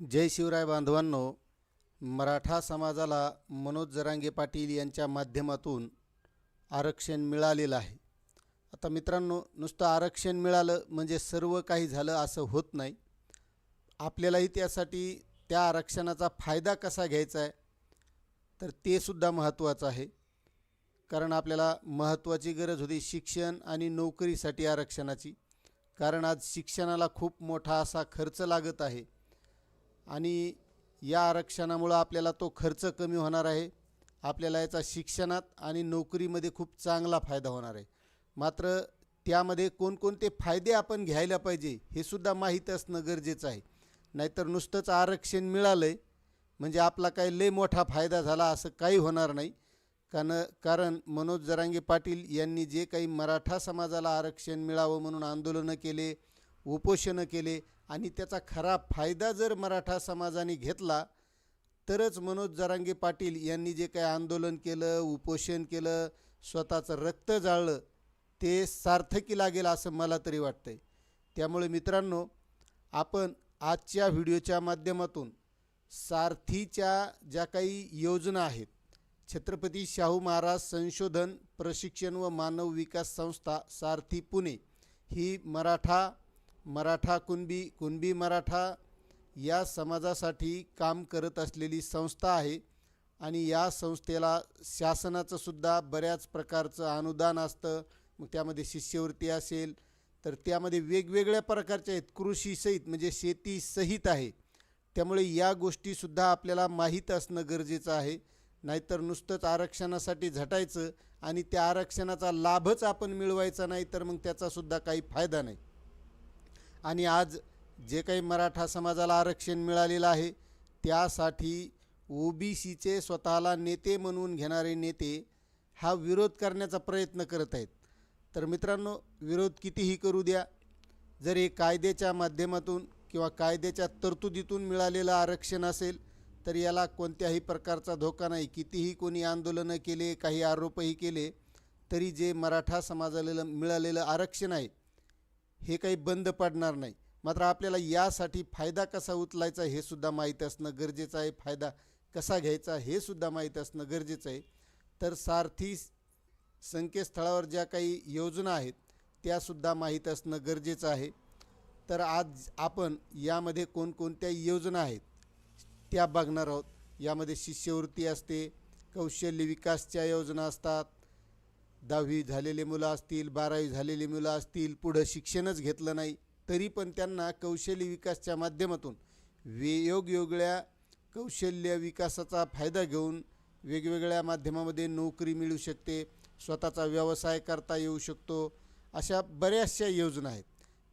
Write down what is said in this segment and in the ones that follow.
जय शिवराय बांधवांनो मराठा समाजाला मनोज जरांगे पाटील यांच्या माध्यमातून आरक्षण मिळालेलं आहे. आता मित्रांनो नुसतं आरक्षण मिळालं म्हणजे सर्व काही झालं असं होत नाही. आपल्यालाही त्यासाठी त्या आरक्षणाचा फायदा कसा घ्यायचा आहे तर ते सुद्धा महत्त्वाचं आहे. कारण आपल्याला महत्त्वाची गरज होती शिक्षण आणि नोकरीसाठी आरक्षणाची. कारण आज शिक्षणाला खूप मोठा असा खर्च लागत आहे. आणि या आरक्षणामुळं आपल्याला तो खर्च कमी होणार आहे. आपल्याला याचा शिक्षणात आणि नोकरीमध्ये खूप चांगला फायदा होणार आहे. मात्र त्यामध्ये कोणकोणते फायदे आपण घ्यायला पाहिजे हे सुद्धा माहीत असणं गरजेचं आहे. नाहीतर नुसतंच आरक्षण मिळालं आहे म्हणजे आपला काही लय मोठा फायदा झाला असं काही होणार नाही. कारण कारण मनोज जरांगे पाटील यांनी जे काही मराठा समाजाला आरक्षण मिळावं म्हणून आंदोलनं केले उपोषणं केले आणि त्याचा खरा फायदा जर मराठा समाजाने घेतला तरच मनोज जरांगे पाटील यांनी जे काही आंदोलन केलं उपोषण केलं स्वतःचं रक्त जाळलं ते सार्थकी लागेल असं मला तरी वाटतं आहे त्यामुळे मित्रांनो आपण आजच्या व्हिडिओच्या माध्यमातून सारथीच्या ज्या काही योजना आहेत छत्रपती शाहू महाराज संशोधन प्रशिक्षण व मानव विकास संस्था सारथी पुणे ही मराठा मराठा कुणबी कुणबी मराठा या समाजासाठी काम करत असलेली संस्था आहे आणि या संस्थेला शासनाचं सुद्धा बऱ्याच प्रकारचं अनुदान असतं. मग त्यामध्ये शिष्यवृत्ती असेल तर त्यामध्ये वेगवेगळ्या प्रकारच्या आहेत. कृषीसहित म्हणजे शेतीसहित आहे. त्यामुळे या गोष्टीसुद्धा आपल्याला माहीत असणं गरजेचं आहे. नाहीतर नुसतंच आरक्षणासाठी झटायचं आणि त्या आरक्षणाचा लाभच आपण मिळवायचा नाही तर मग त्याचासुद्धा काही फायदा नाही. आणि आज जे काही मराठा समाजाला आरक्षण मिळालेलं आहे त्यासाठी ओ बी सीचे स्वतःला नेते म्हणून घेणारे नेते हा विरोध करण्याचा प्रयत्न करत आहेत. तर मित्रांनो विरोध कितीही करू द्या जर हे कायद्याच्या माध्यमातून किंवा कायद्याच्या तरतुदीतून मिळालेलं आरक्षण असेल तर याला कोणत्याही प्रकारचा धोका नाही. कितीही कोणी आंदोलनं केले काही आरोपही केले तरी जे मराठा समाजाला मिळालेलं आरक्षण आहे हे काही बंद पडणार नाही. मात्र आपल्याला यासाठी फायदा कसा उचलायचा हे सुद्धा माहीत असणं गरजेचं आहे. फायदा कसा घ्यायचा हे सुद्धा माहीत असणं गरजेचं आहे. तर सारथी संकेतस्थळावर ज्या काही योजना आहेत त्यासुद्धा माहीत असणं गरजेचं आहे. तर आज आपण यामध्ये कोणकोणत्या योजना आहेत त्या बघणार आहोत. यामध्ये शिष्यवृत्ती असते कौशल्य विकासच्या योजना असतात दहावी झालेले मुलं असतील बारावी झालेली मुलं असतील पुढं शिक्षणच घेतलं नाही तरी पण त्यांना कौशल्य विकासच्या माध्यमातून वे योगयोगळ्या कौशल्य विकासाचा फायदा घेऊन वेगवेगळ्या माध्यमामध्ये नोकरी मिळू शकते स्वतःचा व्यवसाय करता येऊ शकतो अशा बऱ्याचशा योजना आहेत.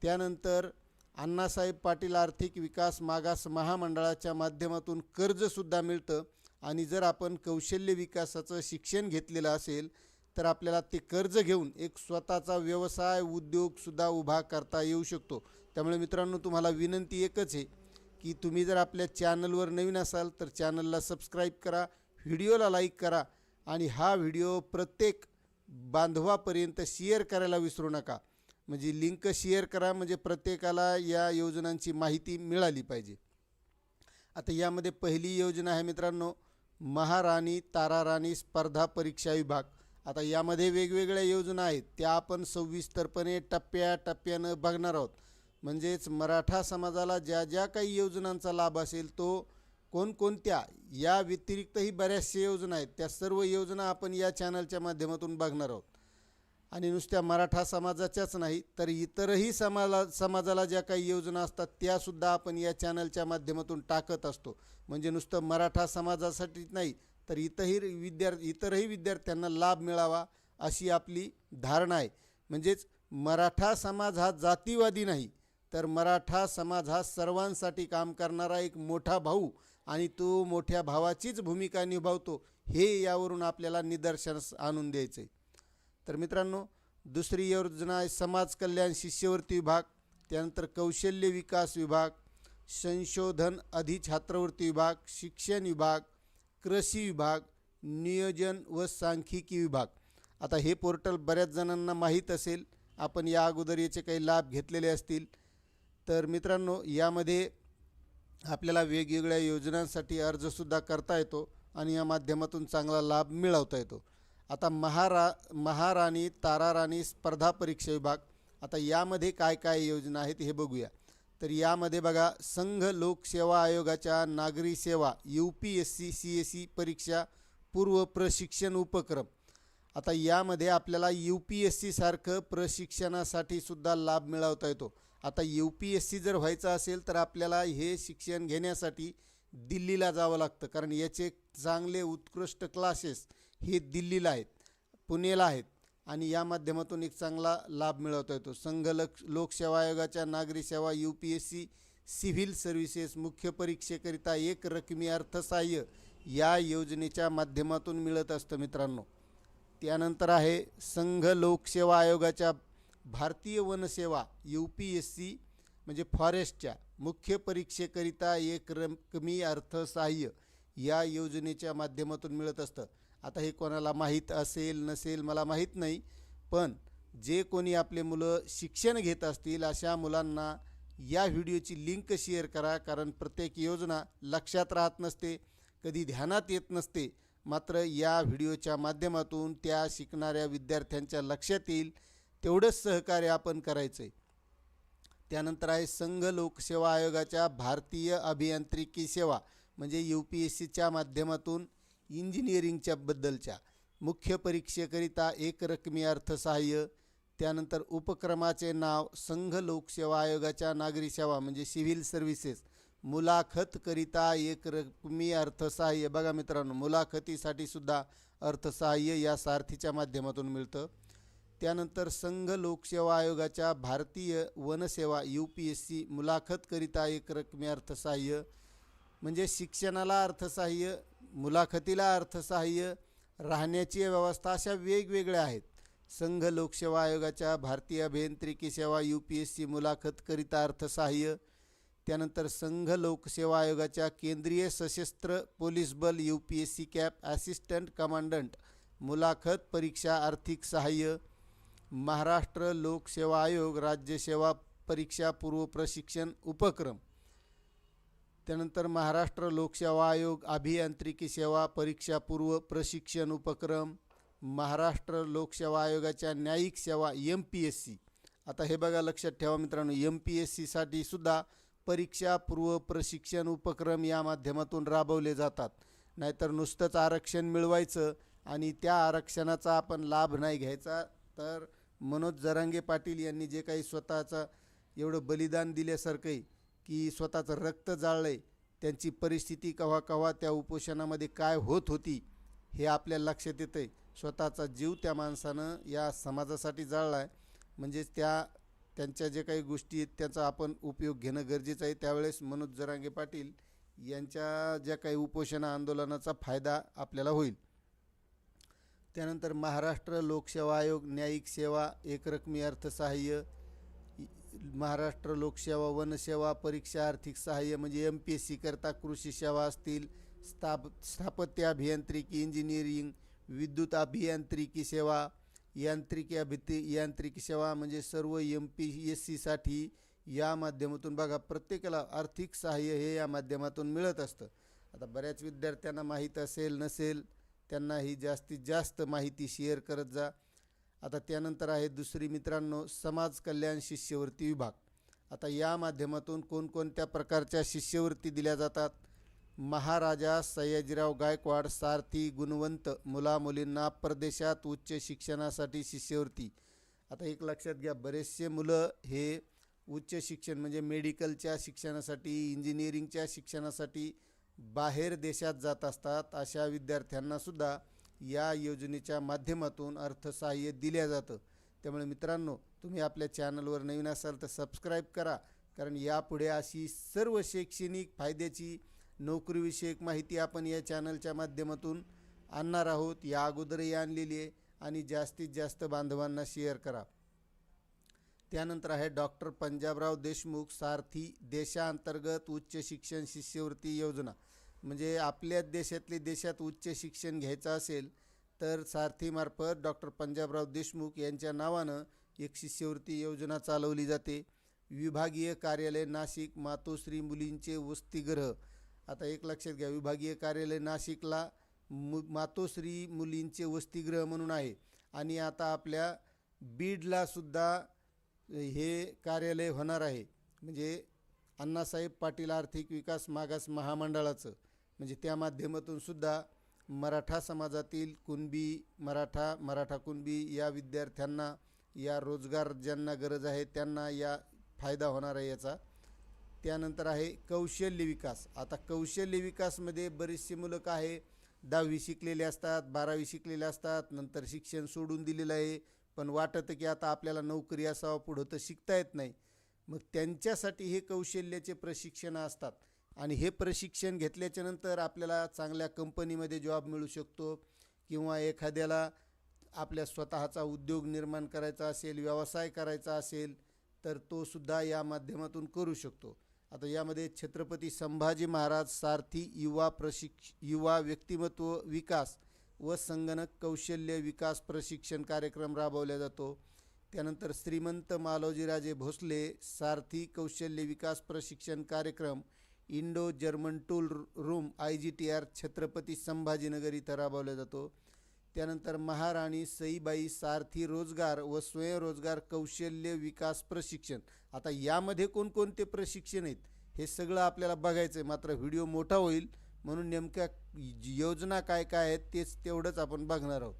त्यानंतर अण्णासाहेब पाटील आर्थिक विकास मागास महामंडळाच्या माध्यमातून कर्जसुद्धा मिळतं आणि जर आपण कौशल्य विकासाचं शिक्षण घेतलेलं असेल तर आपल्याला ते कर्ज घेऊन एक स्वतःचा व्यवसाय उद्योगसुद्धा उभा करता येऊ शकतो. त्यामुळे मित्रांनो तुम्हाला विनंती एकच आहे की तुम्ही जर आपल्या चॅनलवर नवीन असाल तर चॅनलला सबस्क्राईब करा व्हिडिओला लाईक करा आणि हा व्हिडिओ प्रत्येक बांधवापर्यंत शेअर करायला विसरू नका. म्हणजे लिंक शेअर करा म्हणजे प्रत्येकाला या योजनांची माहिती मिळाली पाहिजे. आता यामध्ये पहिली योजना आहे मित्रांनो महाराणी ताराराणी स्पर्धा परीक्षा विभाग. आता यामध्ये वेगवेगळ्या योजना आहेत. त्या आपण सविस्तरपणे टप्प्याटप्प्यानं बघणार आहोत. म्हणजेच मराठा समाजाला ज्या ज्या काही योजनांचा लाभ असेल तो कोणकोणत्या या व्यतिरिक्तही बऱ्याचशा योजना आहेत. त्या सर्व योजना आपण या चॅनलच्या माध्यमातून बघणार आहोत. आणि नुसत्या मराठा समाजाच्याच नाही तर इतरही समाला समाजाला ज्या काही योजना असतात त्यासुद्धा आपण या चॅनलच्या माध्यमातून टाकत असतो. म्हणजे नुसतं मराठा समाजासाठीच नाही तर इतरही विद्यार्थी इतरही विद्यार्थ्यांना लाभ मिळावा अशी आपली धारणा आहे. म्हणजेच मराठा समाज हा जातीवादी नाही तर मराठा समाज हा सर्वांसाठी काम करणारा एक मोठा भाऊ आणि तो मोठ्या भावाचीच भूमिका निभावतो हे यावरून आपल्याला निदर्शनास आणून द्यायचं आहे तर मित्रांनो दुसरी योजना आहे समाज कल्याण शिष्यवृत्ती विभाग त्यानंतर कौशल्य विकास विभाग संशोधन अधिछात्रवृत्ती विभाग शिक्षण विभाग कृषी विभाग नियोजन व सांख्यिकी विभाग. आता हे पोर्टल बऱ्याच जणांना माहीत असेल. आपण या अगोदर याचे काही लाभ घेतलेले असतील. तर मित्रांनो यामध्ये आपल्याला वेगवेगळ्या योजनांसाठी अर्जसुद्धा करता येतो आणि या माध्यमातून चांगला लाभ मिळवता येतो. आता महारा महाराणी ताराराणी स्पर्धा परीक्षा विभाग. आता यामध्ये काय काय योजना आहेत हे बघूया. तर यामध्ये बघा संघ लोकसेवा आयोगाच्या नागरी सेवा U P S C C S C परीक्षा पूर्व प्रशिक्षण उपक्रम. आता यामध्ये आपल्याला यू पी एस सीसारखं प्रशिक्षणासाठी सुद्धा लाभ मिळवता येतो. आता यू पी एस सी जर व्हायचं असेल तर आपल्याला हे शिक्षण घेण्यासाठी दिल्लीला जावं लागतं. कारण याचे चांगले उत्कृष्ट क्लासेस हे दिल्लीला आहेत पुणेला आहेत. आणि या माध्यमातून एक चांगला लाभ मिळवता येतो. संघ लक्ष लोकसेवा आयोगाच्या नागरी सेवा U P S C civil services मुख्य परीक्षेकरिता एक रकमी अर्थसहाय्य या योजनेच्या माध्यमातून मिळत असतं मित्रांनो. त्यानंतर आहे संघ लोकसेवा आयोगाच्या भारतीय वनसेवा यू पी एस सी म्हणजे फॉरेस्टच्या मुख्य परीक्षेकरिता एक रकमी अर्थसहाय्य या योजनेच्या माध्यमातून मिळत असतं. आता हे कोणाला माहीत असेल नसेल मला माहीत नाही. पण जे कोणी आपले मुलं शिक्षण घेत असतील अशा मुलांना या व्हिडिओची लिंक शेअर करा. कारण प्रत्येक योजना लक्षात राहत नसते कधी ध्यानात येत नसते. मात्र या व्हिडिओच्या माध्यमातून त्या शिकणाऱ्या विद्यार्थ्यांच्या लक्षात येईल तेवढंच सहकार्य आपण करायचं आहे त्यानंतर आहे संघ लोकसेवा आयोगाच्या भारतीय अभियांत्रिकी सेवा म्हणजे यू पी एस सीच्या माध्यमातून इंजिनिअरिंगच्या बद्दलच्या. मुख्य परीक्षेकरिता एकरकमी अर्थसहाय्य त्यानंतर उपक्रमाचे नाव संघ लोकसेवा आयोगाच्या नागरी सेवा म्हणजे सिव्हिल सर्व्हिसेस. मुलाखतकरिता एकरकमी अर्थसहाय्य. बघा मित्रांनो मुलाखतीसाठी सुद्धा अर्थसहाय्य या सारथीच्या माध्यमातून मिळतं. त्यानंतर संघ लोकसेवा आयोगाच्या भारतीय वनसेवा यू पी एस सी मुलाखतकरिता एकरकमी अर्थसहाय्य. म्हणजे शिक्षणाला अर्थसहाय्य मुलाखतीला अर्थसहाय्य राहण्याची व्यवस्था अशा वेगवेगळ्या आहेत. संघ लोकसेवा आयोगाच्या भारतीय अभियांत्रिकी सेवा यू पी एस सी मुलाखतकरिता अर्थसहाय्य त्यानंतर संघ लोकसेवा आयोगाच्या केंद्रीय सशस्त्र पोलीस बल U P S C CAP assistant commandant मुलाखत परीक्षा आर्थिक सहाय्य महाराष्ट्र लोकसेवा आयोग राज्यसेवा परीक्षा पूर्व प्रशिक्षण उपक्रम त्यानंतर महाराष्ट्र लोकसेवा आयोग अभियांत्रिकी सेवा परीक्षापूर्व प्रशिक्षण उपक्रम महाराष्ट्र लोकसेवा आयोगाच्या न्यायिक सेवा एम पी एस सी आता हे बघा लक्षात ठेवा मित्रांनो एम पी एस सीसाठी सुद्धा परीक्षा पूर्व प्रशिक्षण उपक्रम या माध्यमातून राबवले जातात. नाहीतर नुसतंच आरक्षण मिळवायचं आणि त्या आरक्षणाचा आपण लाभ नाही घ्यायचा. तर मनोज जरांगे पाटील यांनी जे काही स्वतःचं एवढं बलिदान दिल्यासारखंही की स्वतःचं रक्त जाळलं आहे त्यांची परिस्थिती कव्हा कव्हा त्या उपोषणामध्ये काय होत होती हे आपल्या लक्षात येतं आहे स्वतःचा जीव त्या माणसानं या समाजासाठी जाळला आहे म्हणजेच त्या त्यांच्या जे काही गोष्टी आहेत त्याचा आपण उपयोग घेणं गरजेचं आहे. त्यावेळेस मनोज जरांगे पाटील यांच्या ज्या काही उपोषण आंदोलनाचा फायदा आपल्याला होईल. त्यानंतर महाराष्ट्र लोकसेवा आयोग न्यायिक सेवा एकरकमी अर्थसहाय्य महाराष्ट्र लोकसेवा वनसेवा परीक्षा आर्थिक सहाय्य म्हणजे एम पी एस सीकरता कृषी सेवा असतील स्थाप स्थापत्य अभियांत्रिकी इंजिनिअरिंग विद्युत अभियांत्रिकी सेवा यांत्रिकी अभिती यांत्रिकी सेवा म्हणजे सर्व एम पी एस सीसाठी या माध्यमातून बघा प्रत्येकाला आर्थिक सहाय्य हे या माध्यमातून मिळत असतं. आता बऱ्याच विद्यार्थ्यांना माहीत असेल नसेल त्यांना ही जास्तीत जास्त माहिती शेअर करत जा. आता त्यानंतर आहे दुसरी मित्रांनो समाज कल्याण शिष्यवृत्ती विभाग. आता या माध्यमातून कोणकोणत्या प्रकारच्या शिष्यवृत्ती दिल्या जातात? महाराजा सयाजीराव गायकवाड सारथी गुणवंत मुलामुलींना परदेशात उच्च शिक्षणासाठी शिष्यवृत्ती. आता एक लक्षात घ्या बरेचसे मुलं हे उच्च शिक्षण म्हणजे मेडिकलच्या शिक्षणासाठी इंजिनिअरिंगच्या शिक्षणासाठी बाहेर देशात जात असतात. अशा विद्यार्थ्यांनासुद्धा या योजनेच्या माध्यमातून अर्थसहाय्य दिल्या जातं. त्यामुळे मित्रांनो तुम्ही आपल्या चॅनलवर नवीन असाल तर सबस्क्राईब करा कारण यापुढे अशी सर्व शैक्षणिक फायद्याची नोकरीविषयक माहिती आपण या चॅनलच्या माध्यमातून आणणार आहोत. या अगोदरही आणलेली आहे आणि जास्तीत जास्त बांधवांना शेअर करा. त्यानंतर आहे डॉक्टर पंजाबराव देशमुख सारथी देशांतर्गत उच्च शिक्षण शिष्यवृत्ती योजना. म्हणजे आपल्या देशातले देशात उच्च शिक्षण घ्यायचं असेल तर सारथीमार्फत डॉक्टर पंजाबराव देशमुख यांच्या नावानं एक शिष्यवृत्ती योजना चालवली जाते. विभागीय कार्यालय नाशिक मातोश्री मुलींचे वसतिगृह. आता एक लक्षात घ्या विभागीय कार्यालय नाशिकला मु मातोश्री मुलींचे वसतिगृह म्हणून आहे. आणि आता आपल्या बीडला सुद्धा हे कार्यालय होणार आहे. म्हणजे अण्णासाहेब पाटील आर्थिक विकास मागास महामंडळाचं. म्हणजे त्या माध्यमातून सुद्धा मराठा समाजातील कुणबी मराठा मराठा कुणबी या विद्यार्थ्यांना या रोजगार ज्यांना गरज आहे त्यांना या फायदा होणार आहे याचा. त्यानंतर आहे कौशल्य विकास. आता कौशल्य विकासमध्ये बरीचशी मुलं आहे दहावी शिकलेले असतात बारावी शिकलेले असतात नंतर शिक्षण सोडून दिलेलं आहे पण वाटतं की आता आपल्याला नोकरी असावं पुढं तर शिकता येत नाही. मग त्यांच्यासाठी हे कौशल्याचे प्रशिक्षणं असतात. आणि हे प्रशिक्षण घेतल्याच्या नंतर आपल्याला चांगल्या कंपनीमध्ये जॉब मिळू शकतो किंवा एखाद्याला आपल्या स्वतःचा उद्योग निर्माण करायचा असेल व्यवसाय करायचा असेल तर तो सुद्धा या माध्यमातून करू शकतो. आता यामध्ये छत्रपती संभाजी महाराज सारथी युवा प्रशिक्ष युवा व्यक्तिमत्व विकास व संगणक कौशल्य विकास प्रशिक्षण कार्यक्रम राबवला जातो. त्यानंतर श्रीमंत मालोजीराजे भोसले सारथी कौशल्य विकास प्रशिक्षण कार्यक्रम Indo German tool room I G T R Chhatrapati Sambhajinagar इथं राबवला जातो. त्यानंतर महाराणी सईबाई सारथी रोजगार व स्वयंरोजगार कौशल्य विकास प्रशिक्षण. आता यामध्ये कोणकोणते प्रशिक्षण आहेत हे सगळं आपल्याला बघायचं आहे मात्र व्हिडिओ मोठा होईल म्हणून नेमक्या योजना काय काय आहेत तेच तेवढंच आपण बघणार आहोत.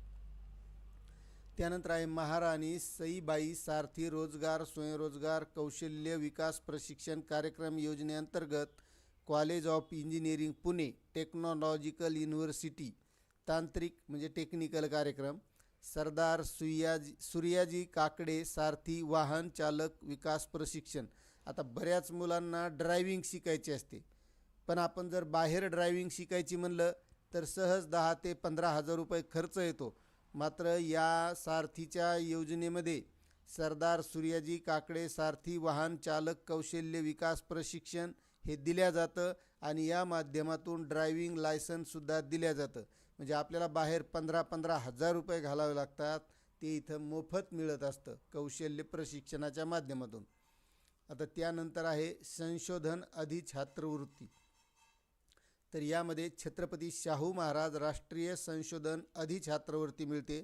त्यानंतर आहे महाराणी सईबाई सारथी रोजगार स्वयंरोजगार कौशल्य विकास प्रशिक्षण कार्यक्रम योजनेअंतर्गत college of engineering Pune technological university तांत्रिक म्हणजे टेक्निकल कार्यक्रम सरदार सुयाजी सूर्याजी काकडे सारथी वाहन चालक विकास प्रशिक्षण. आता बऱ्याच मुलांना ड्रायव्हिंग शिकायची असते. पण आपण जर बाहेर ड्रायव्हिंग शिकायची म्हणलं तर सहज दहा ते पंधरा हजार रुपये खर्च येतो. मात्र या सारथीच्या योजनेमध्ये सरदार सूर्याजी काकडे सारथी वाहन चालक कौशल्य विकास प्रशिक्षण हे दिल्या जातं आणि या माध्यमातून ड्रायव्हिंग लायसन्ससुद्धा दिल्या जातं. म्हणजे आपल्याला बाहेर पंधरा पंधरा हजार रुपये घालावे लागतात ते इथं मोफत मिळत असतं कौशल्य प्रशिक्षणाच्या माध्यमातून. आता त्यानंतर आहे संशोधन अधिछात्रवृत्ती तर यामध्ये छत्रपती शाहू महाराज राष्ट्रीय संशोधन अधिछात्रवृत्ती मिळते.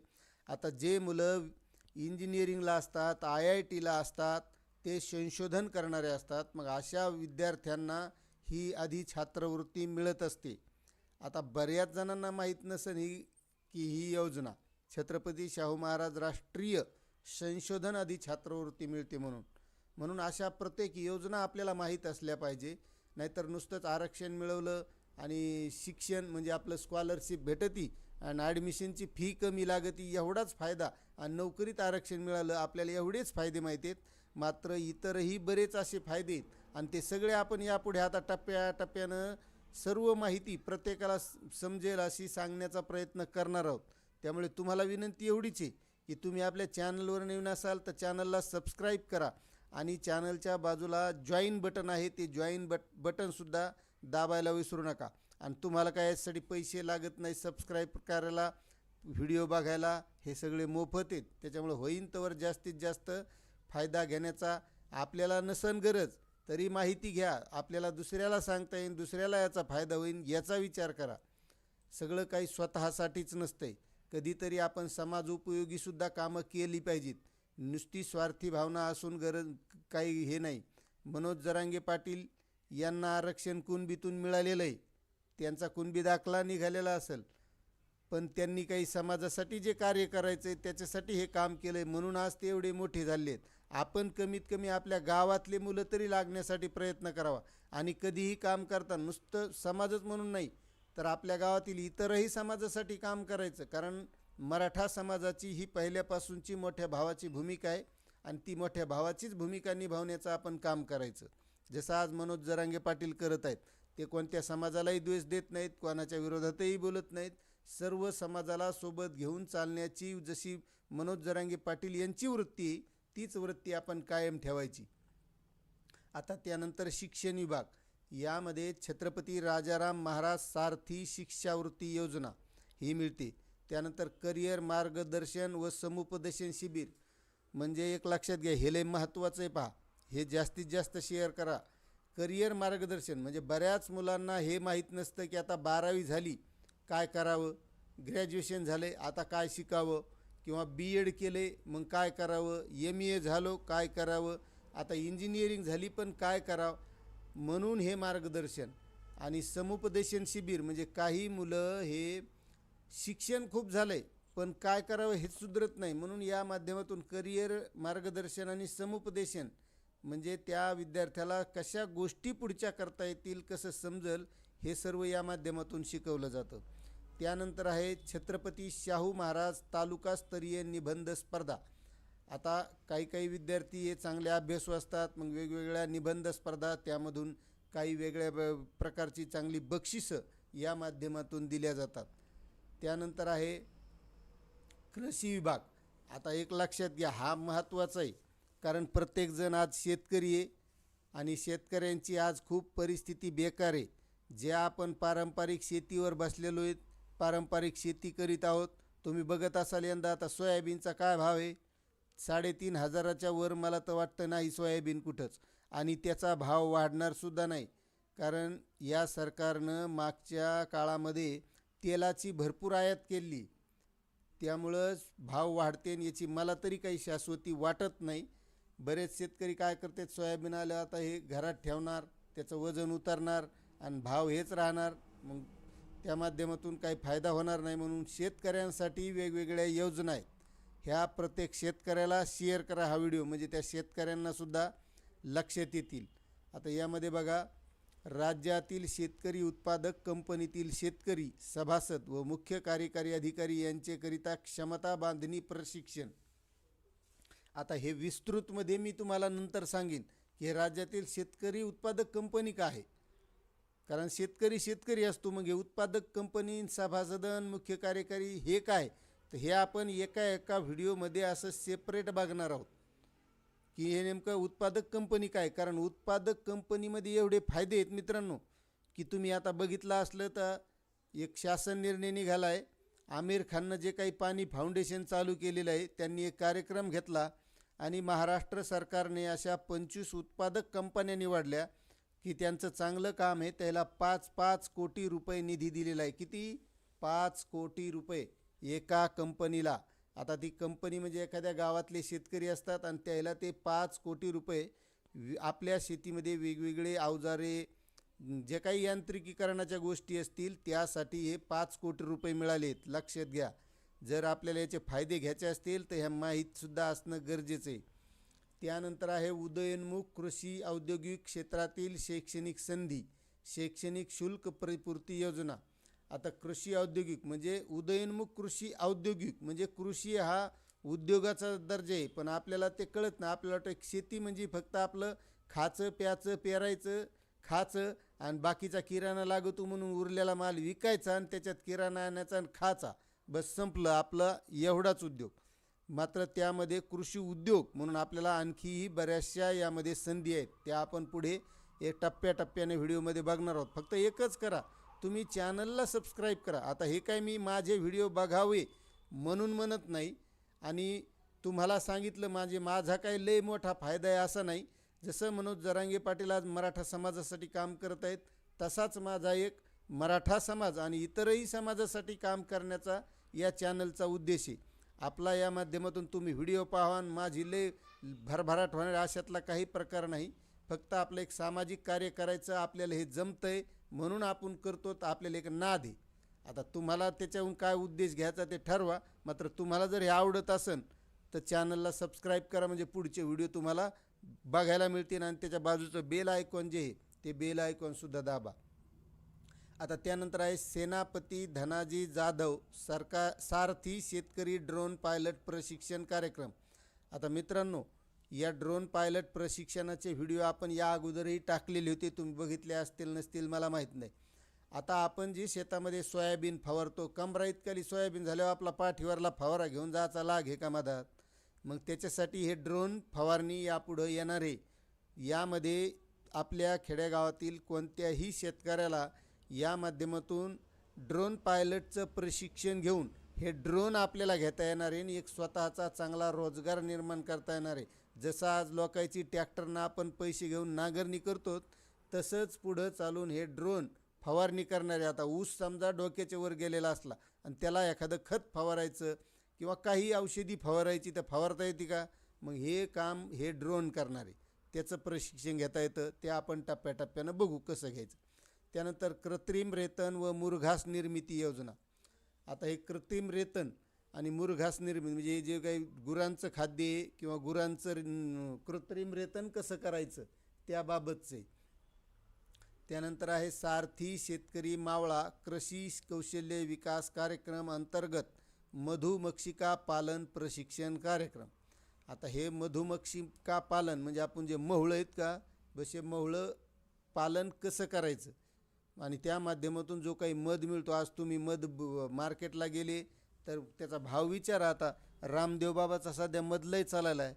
आता जे मुलं इंजिनिअरिंगला असतात आय आय टीला असतात ते संशोधन करणारे असतात. मग अशा विद्यार्थ्यांना ही आधी छात्रवृत्ती मिळत असते. आता बऱ्याच जणांना माहीत नसेल ही की ही योजना. छत्रपती शाहू महाराज राष्ट्रीय संशोधन आधी छात्रवृत्ती मिळते म्हणून. म्हणून अशा प्रत्येक योजना आपल्याला माहीत असल्या पाहिजे. नाहीतर नुसतंच आरक्षण मिळवलं आणि शिक्षण म्हणजे आपलं स्कॉलरशिप भेटती आणि ॲडमिशनची फी कमी लागती एवढाच फायदा. आणि नोकरीत आरक्षण मिळालं आपल्याला एवढेच फायदे माहिती आहेत. मात्र इतरही बरेच असे फायदे आहेत. आणि ते सगळे आपण यापुढे आता टप्प्याटप्प्यानं सर्व माहिती प्रत्येकाला समजेल अशी सांगण्याचा प्रयत्न करणार आहोत. त्यामुळे तुम्हाला विनंती एवढीच आहे की तुम्ही आपल्या चॅनलवर नवीन असाल तर चॅनलला सबस्क्राईब करा. आणि चॅनलच्या बाजूला जॉईन बटन आहे ते जॉईन बट बटनसुद्धा दाबायला विसरू नका. आणि तुम्हाला काय यासाठी पैसे लागत नाही सबस्क्राईब करायला व्हिडिओ बघायला हे सगळे मोफत आहेत. त्याच्यामुळे होईन तर जास्तीत जास्त फायदा घेण्याचा आपल्याला नसन गरज तरी माहिती घ्या. आपल्याला दुसऱ्याला सांगता येईल दुसऱ्याला याचा फायदा होईल याचा विचार करा. सगळं काही स्वतःसाठीच नसतंय. कधीतरी आपण समाज उपयोगीसुद्धा कामं केली पाहिजेत. नुसती स्वार्थी भावना असून गरज काही हे नाही. मनोज जरांगे पाटील यांना आरक्षण कुणबीतून मिळालेलं आहे? त्यांचा कुणबी दाखला निघालेला असेल. पण त्यांनी काही समाजासाठी जे कार्य करायचं आहे त्याच्यासाठी हे काम केलं आहे म्हणून आज ते एवढे मोठे झाले आहेत आपण कमीत कमी आपल्या गावातले मुलं तरी लागण्यासाठी प्रयत्न करावा. आणि कधीही काम करता नुसतं समाजच म्हणून नाही तर आपल्या गावातील इतरही समाजासाठी काम करायचं. कारण मराठा समाजाची ही पहिल्यापासूनची मोठ्या भावाची भूमिका आहे आणि ती मोठ्या भावाचीच भूमिका निभावण्याचं आपण काम करायचं. जसं आज मनोज जरांगे पाटील करत आहेत ते कोणत्या समाजालाही द्वेष देत नाहीत कोणाच्या विरोधातही बोलत नाहीत. सर्व समाजाला सोबत घेऊन चालण्याची जशी मनोज जरांगे पाटील यांची वृत्ती तीच वृत्ती आपण कायम ठेवायची. आता त्यानंतर शिक्षण विभाग. यामध्ये छत्रपती राजाराम महाराज सारथी शिष्यावृत्ती योजना ही मिळते. त्यानंतर करिअर मार्गदर्शन व समुपदेशन शिबिर. म्हणजे एक लक्षात घ्या हे लय महत्त्वाचं आहे पहा. हे जास्तीत जास्त शेअर करा. करिअर मार्गदर्शन म्हणजे बऱ्याच मुलांना हे माहीत नसतं की आता बारावी झाली काय करावं? ग्रॅज्युएशन झालं आता काय शिकावं? किंवा बी एड केले मग काय करावं? एम ए झालो काय करावं? आता इंजिनिअरिंग झाली पण काय करावं? म्हणून हे मार्गदर्शन. आणि समुपदेशन शिबिर म्हणजे काही मुलं हे शिक्षण खूप झालं आहे पण काय करावं हेच सुधरत नाही. म्हणून या माध्यमातून करिअर मार्गदर्शन आणि समुपदेशन म्हणजे त्या विद्यार्थ्याला कशा गोष्टी पुढच्या करता येतील कसं समजल हे सर्व या माध्यमातून शिकवलं जातं. त्यानंतर आहे छत्रपती शाहू महाराज तालुकास्तरीय निबंध स्पर्धा. आता काही काही विद्यार्थी हे चांगले अभ्यासू असतात मग वेगवेगळ्या निबंध स्पर्धा त्यामधून काही वेगळ्या प्रकारची चांगली बक्षिसं या माध्यमातून दिल्या जातात. त्यानंतर आहे कृषी विभाग. आता एक लक्षात घ्या हा महत्त्वाचा आहे कारण प्रत्येकजण आज शेतकरी आहे आणि शेतकऱ्यांची आज खूप परिस्थिती बेकार आहे. ज्या आपण पारंपरिक शेतीवर बसलेलो आहेत पारंपरिक शेती करीत आहोत. तुम्ही बघत असाल यंदा आता सोयाबीनचा काय भाव आहे? साडेतीन हजाराच्या वर मला तर वाटतं नाही सोयाबीन कुठंच. आणि त्याचा भाव वाढणारसुद्धा नाही. कारण या सरकारनं मागच्या काळामध्ये तेलाची भरपूर आयात केली. त्यामुळंच भाव वाढते आणि याची मला तरी काही शाश्वती वाटत नाही. बरेच शेतकरी काय करतात? सोयाबीन आलं आता हे घरात ठेवणार त्याचं वजन उतरणार आणि भाव हेच राहणार. मग त्या माध्यमातून काही फायदा होणार नाही म्हणून शेतकऱ्यांसाठी वेगवेगळ्या योजना आहेत. ह्या प्रत्येक शेतकऱ्याला शेअर करा हा व्हिडिओ म्हणजे त्या शेतकऱ्यांनासुद्धा लक्षात येतील. आता यामध्ये बघा राज्यातील शेतकरी उत्पादक कंपनीतील शेतकरी सभासद व मुख्य कार्यकारी अधिकारी यांचेकरिता क्षमता बांधणी प्रशिक्षण. आता हे विस्तृतमध्ये मी तुम्हाला नंतर सांगेन की हे राज्यातील शेतकरी उत्पादक कंपनी का आहे? कारण शेतकरी शेतकरी असतो. मग हे उत्पादक कंपनी सभासदन मुख्य कार्यकारी हे काय? तर हे आपण एका एका व्हिडिओमध्ये असं सेपरेट बघणार आहोत. की हे नेमकं उत्पादक कंपनी काय? कारण उत्पादक कंपनीमध्ये एवढे फायदे आहेत मित्रांनो की तुम्ही आता बघितलं असलं तर एक शासन निर्णय निघाला आहे आमिर खाननं जे काही पाणी फाउंडेशन चालू केलेलं आहे त्यांनी एक कार्यक्रम घेतला आणि महाराष्ट्र सरकारने अशा पंचवीस उत्पादक कंपन्या निवडल्या. की त्यांचं चांगलं काम आहे त्याला पाच पाच कोटी रुपये निधी दिलेला आहे. किती? पाच कोटी रुपये एका कंपनीला. आता ती कंपनी म्हणजे एखाद्या गावातले शेतकरी असतात आणि त्याला ते पाच कोटी रुपये आपल्या शेतीमध्ये वेगवेगळे अवजारे जे काही यांत्रिकीकरणाच्या गोष्टी असतील त्यासाठी हे पाच कोटी रुपये मिळालेत. लक्षात घ्या. जर आपल्याला याचे फायदे घ्यायचे असतील तर ह्या माहीतसुद्धा असणं गरजेचं आहे. त्यानंतर आहे उदयोन्मुख कृषी औद्योगिक क्षेत्रातील शैक्षणिक संधी शैक्षणिक शुल्क परिपूर्ती योजना. आता कृषी औद्योगिक म्हणजे उदयोन्मुख कृषी औद्योगिक म्हणजे कृषी हा उद्योगाचा दर्जा आहे पण आपल्याला ते कळत नाही. आपल्याला वाटतं शेती म्हणजे फक्त आपलं खाचं प्याचं पेरायचं खाचं आणि बाकीचा किराणा लागतो म्हणून उरलेला माल विकायचा आणि त्याच्यात किराणा आणायचा आणि खाचा बस संपलं आपलं एवढाच उद्योग. मात्र त्यामध्ये कृषी उद्योग म्हणून आपल्याला आणखीही बऱ्याचशा यामध्ये संधी आहेत. त्या आपण पुढे एक टप्प्याटप्प्याने व्हिडिओमध्ये बघणार आहोत. फक्त एकच करा. तुम्ही चॅनलला सबस्क्राईब करा. आता हे काय मी माझे व्हिडिओ बघावे म्हणून म्हणत नाही. आणि तुम्हाला सांगितलं माझे माझा काही लय मोठा फायदा आहे असा नाही. जसं मनोज जरांगे पाटील आज मराठा समाजासाठी काम करत आहेत तसाच माझा एक मराठा समाज आणि इतरही समाजासाठी काम करण्याचा या चॅनलचा उद्देश आहे. आपला या माध्यमातून तुम्ही व्हिडिओ पाहा आणि माझी लय भरभराट होणार अशातला काही प्रकार नाही. फक्त आपलं एक सामाजिक कार्य करायचं आपल्याला हे जमतं आहे म्हणून आपण करतो तर आपल्याला एक नाद आहे. आता तुम्हाला त्याच्याहून काय उद्देश घ्यायचा ते ठरवा मात्र तुम्हाला जर हे आवडत असेल तर चॅनलला सबस्क्राईब करा. म्हणजे पुढचे व्हिडिओ तुम्हाला बघायला मिळतील आणि त्याच्या बाजूचं बेल आयकॉन जे आहे ते बेल आयकॉनसुद्धा दाबा. आता त्यानंतर आहे सेनापती धनाजी जाधव सरकार सारथी शेतकरी ड्रोन पायलट प्रशिक्षण कार्यक्रम. आता मित्रांनो या ड्रोन पायलट प्रशिक्षणाचे व्हिडिओ आपण या अगोदरही टाकलेले होते तुम्ही बघितले असतील नसतील मला माहीत नाही. आता आपण जे शेतामध्ये सोयाबीन फवारतो कमरा इतकाली सोयाबीन झाल्यावर आपला पाठीवरला फवारा घेऊन जायचा लाग हे का मधात? मग त्याच्यासाठी हे ड्रोन फवारणी यापुढं येणार आहे. यामध्ये आपल्या खेडेगावातील कोणत्याही शेतकऱ्याला या माध्यमातून ड्रोन पायलटचं प्रशिक्षण घेऊन हे ड्रोन आपल्याला घेता येणार आहे आणि एक स्वतःचा चांगला रोजगार निर्माण करता येणार आहे. जसं आज लोकांची ट्रॅक्टरनं आपण पैसे घेऊन नांगरणी करतो तसंच पुढं चालून हे ड्रोन फवारणी करणारे आता ऊस समजा डोक्याच्या वर गेलेला असला आणि त्याला एखादं खत फवारायचं किंवा काही औषधी फवारायची तर फवारता येते का? मग हे काम हे ड्रोन करणारे. त्याचं प्रशिक्षण घेता येतं ते आपण टप्प्याटप्प्यानं बघू कसं घ्यायचं. त्यानंतर कृत्रिम रेतन व मुरघास निर्मिती योजना. आता हे कृत्रिम रेतन आणि मुरघास निर्मिती म्हणजे जे काही गुरांचं खाद्य आहे किंवा गुरांचं कृत्रिम रेतन कसं करायचं त्याबाबतचे. त्यानंतर आहे सारथी शेतकरी मावळा कृषी कौशल्य विकास कार्यक्रम अंतर्गत मधुमक्षिका पालन प्रशिक्षण कार्यक्रम. आता हे मधुमक्षिका पालन म्हणजे आपण जे महुळं आहेत का बसे महुळं पालन कसं करायचं? आणि त्या माध्यमातून जो काही मध मिळतो आज तुम्ही मध मार्केटला गेले तर त्याचा भाव विचारा आता. रामदेव बाबाचा सध्या मध चालायला आहे.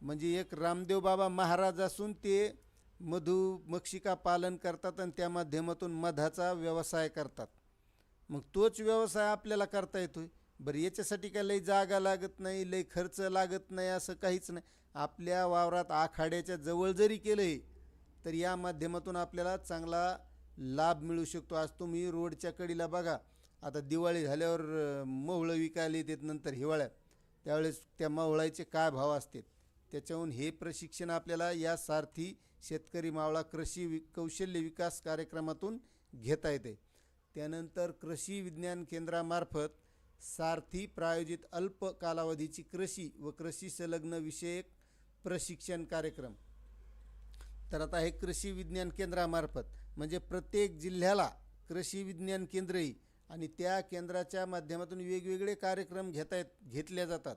म्हणजे एक रामदेव बाबा महाराज असून ते मधुमक्षिका पालन करतात आणि त्या माध्यमातून मधाचा व्यवसाय करतात. मग तोच व्यवसाय आपल्याला करता येतोय. बरं याच्यासाठी काय लई जागा लागत नाही लई खर्च लागत नाही असं काहीच नाही. आपल्या वावरात आखाड्याच्या जवळ जरी केलं आहे तर या माध्यमातून आपल्याला चांगला लाभ मिळू शकतो. आज तुम्ही रोडच्या कडीला बघा. आता दिवाळी झाल्यावर अं, मोहळं विकायला येतात नंतर हिवाळ्यात. त्यावेळेस त्या मोहळाचे काय भाव असतात? त्याच्याहून हे प्रशिक्षण आपल्याला या सारथी शेतकरी मावळा कृषी वि कौशल्य विकास कार्यक्रमातून घेता येते. त्यानंतर कृषी विज्ञान केंद्रामार्फत सारथी प्रायोजित अल्प कालावधीची कृषी व कृषी संलग्न विषयक प्रशिक्षण कार्यक्रम. तर आता हे कृषी विज्ञान केंद्रामार्फत म्हणजे प्रत्येक जिल्ह्याला कृषी विज्ञान केंद्रही आणि त्या केंद्राच्या माध्यमातून वेगवेगळे कार्यक्रम घेता येत घेतल्या जातात.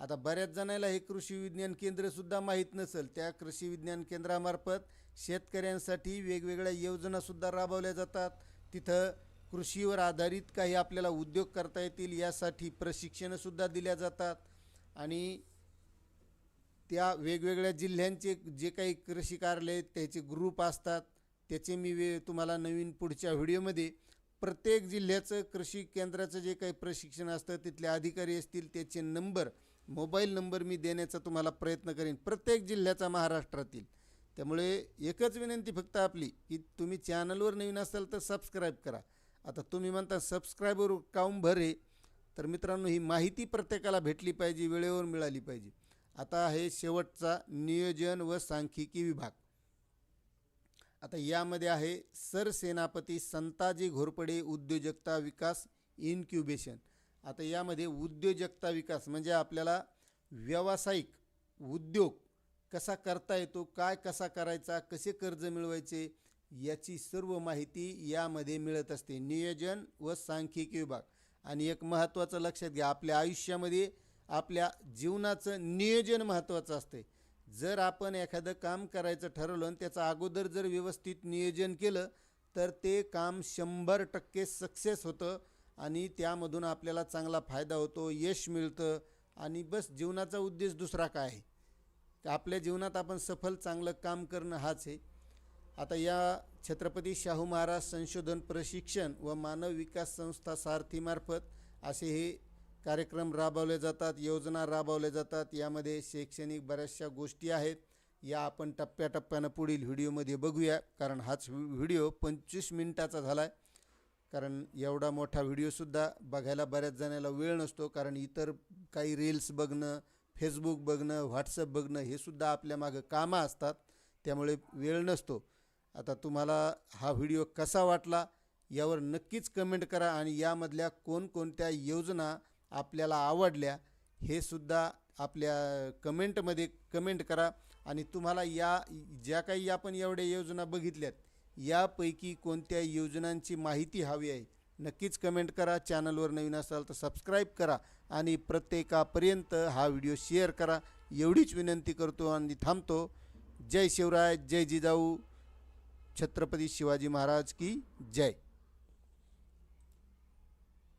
आता बऱ्याच जणांना हे कृषी विज्ञान केंद्रसुद्धा माहीत नसेल. त्या कृषी विज्ञान केंद्रामार्फत शेतकऱ्यांसाठी वेगवेगळ्या योजनासुद्धा राबवल्या जातात. तिथं कृषीवर आधारित काही आपल्याला उद्योग करता येतील यासाठी प्रशिक्षणंसुद्धा दिल्या जातात. आणि त्या वेगवेगळ्या जिल्ह्यांचे जे काही कृषी कार्यालय त्याचे ग्रुप असतात. त्याचे मी वे तुम्हाला नवीन पुढच्या व्हिडिओमध्ये प्रत्येक जिल्ह्याचं कृषी केंद्राचं जे काही प्रशिक्षण असतं तिथले अधिकारी असतील त्याचे नंबर मोबाईल नंबर मी देण्याचा तुम्हाला प्रयत्न करेन प्रत्येक जिल्ह्याचा महाराष्ट्रातील. त्यामुळे एकच विनंती फक्त आपली की तुम्ही चॅनलवर नवीन असाल तर सबस्क्राईब करा. आता तुम्ही म्हणता सबस्क्राईबर काऊन भरे? तर मित्रांनो ही माहिती प्रत्येकाला भेटली पाहिजे वेळेवर मिळाली पाहिजे. आता आहे शेवटचा नियोजन व सांख्यिकी विभाग. आता यामध्ये आहे सरसेनापती संताजी घोरपडे उद्योजकता विकास इन्क्युबेशन. आता यामध्ये उद्योजकता विकास म्हणजे आपल्याला व्यावसायिक उद्योग कसा करता येतो काय कसा करायचा कसे कर्ज मिळवायचे याची सर्व माहिती यामध्ये मिळत असते. नियोजन व सांख्यिकी विभाग. आणि एक महत्त्वाचं लक्षात घ्या आपल्या आयुष्यामध्ये आपल्या जीवनाचं नियोजन महत्त्वाचं असते. जर आपण एखादं काम करायचं ठरवलं आणि त्याचं अगोदर जर व्यवस्थित नियोजन केलं तर ते काम शंभर टक्के सक्सेस होतं आणि त्यामधून आपल्याला चांगला फायदा होतो यश मिळतं आणि बस जीवनाचा उद्देश दुसरा काय? आहे आपल्या जीवनात आपण सफल चांगलं काम करणं हाच आहे. आता या छत्रपती शाहू महाराज संशोधन प्रशिक्षण व मानव विकास संस्था सारथीमार्फत असे हे कार्यक्रम राबवले जातात योजना राबवल्या जातात. यामध्ये शैक्षणिक बऱ्याचशा गोष्टी आहेत. या आपण टप्प्याटप्प्यानं पुढील व्हिडिओमध्ये बघूया. कारण हाच व्हिडिओ पंचवीस मिनिटाचा झाला आहे कारण एवढा मोठा व्हिडिओसुद्धा बघायला बऱ्याच जणाला वेळ नसतो. कारण इतर काही रील्स बघणं फेसबुक बघणं व्हॉट्सअप बघणं हे सुद्धा आपल्या मागं कामं असतात. त्यामुळे वेळ नसतो. आता तुम्हाला हा व्हिडिओ कसा वाटला यावर नक्कीच कमेंट करा आणि यामधल्या कोणकोणत्या योजना आपल्याला आवडल्या हे सुद्धा आपल्या कमेंटमध्ये कमेंट करा. आणि तुम्हाला या ज्या काही आपण एवढ्या योजना बघितल्यात यापैकी कोणत्या योजनांची माहिती हवी आहे नक्कीच कमेंट करा. चॅनलवर नवीन असाल तर सबस्क्राईब करा आणि प्रत्येकापर्यंत हा व्हिडिओ शेअर करा. एवढीच विनंती करतो आणि थांबतो. जय शिवराय जय जिजाऊ. छत्रपती शिवाजी महाराज की जय.